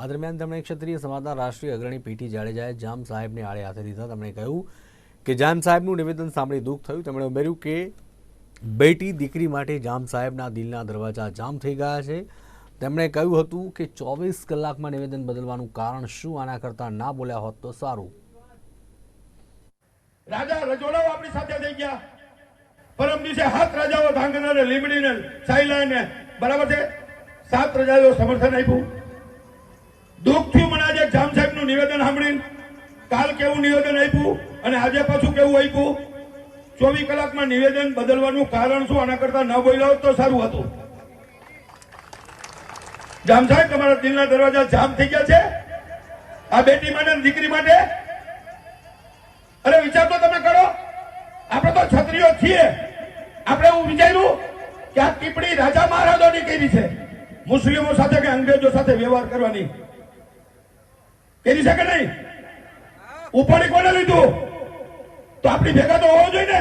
આ દરમિયાન તેમણે ક્ષત્રિય સમાજના રાષ્ટ્રીય અગ્રણી પીટી જાડેજાએ જામ સાહેબને આડે હાથે લીધા તેમણે કહ્યું કે જામ સાહેબનું નિવેદન સાંભળી દુઃખ થયું. તેમણે ઉમેર્યું કે બેટી દીકરી માટે જામ સાહેબના દિલના દરવાજા જામ થઈ ગયા છે. તેમણે કહ્યું હતું કે ચોવીસ કલાકમાં નિવેદન બદલવાનું કારણ શું? આના કરતાં ના બોલ્યા હોત તો સારું. રાજા રજોડાઓ આપણી સાથે થઈ ગયા. પરમ દિવસે હાથ રાજાઓ ધાંગધ્રા ને લીમડી બરાબર છે? સાત રાજાઓ સમર્થન આપ્યું. દુઃખ થયું મને આજે જામ સાહેબનું નિવેદન સાંભળીને કાલ કેવું નિવેદન આપ્યું અને આજે પાછું કેવું આપ્યું? ચોવીસ કલાકમાં નિવેદન બદલવાનું કારણ શું? આના કરતા ન બોલ્યા તો સારું હતું. જામ સાહેબ, તમારા દિલના દરવાજા જામ થઈ ગયા છે? આ બેટી માટે દીકરી માટે? અરે, વિચાર તો તમે કરો. આપણે તો છત્રીઓ છીએ. આપણે એવું વિચાર્યું કે આ ટીપડી રાજા મહારાજાની કરી છે. મુસ્લિમો સાથે કે અંગ્રેજો સાથે વ્યવહાર કરવાની? કરી શકે નહીં. ઉપાડી કોને લીધું? તો આપણી ભેગા તો હોવો જોઈએ ને.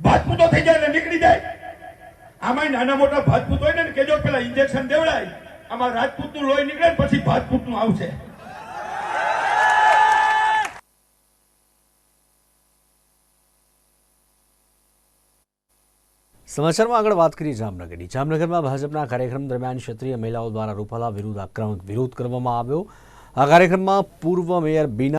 ભાજપૂતો થઈ જાય ને નીકળી જાય. આમાં નાના મોટા ભાજપૂત હોય ને કેજો પેલા ઇન્જેક્શન દેવડાય, આમાં રાજપૂતનું લોહી નીકળે પછી ભાજપૂતનું આવશે. સમાચારમાં આગળ વાત કરીએ જામનગરની. જામનગરમાં ભાજપના કાર્યક્રમ દરમિયાન ક્ષત્રિય મહિલાઓ દ્વારા રૂપાલા વિરુદ્ધ આક્રમક વિરોધ કરવામાં આવ્યો. આ કાર્યક્રમમાં પૂર્વ મેયર બીના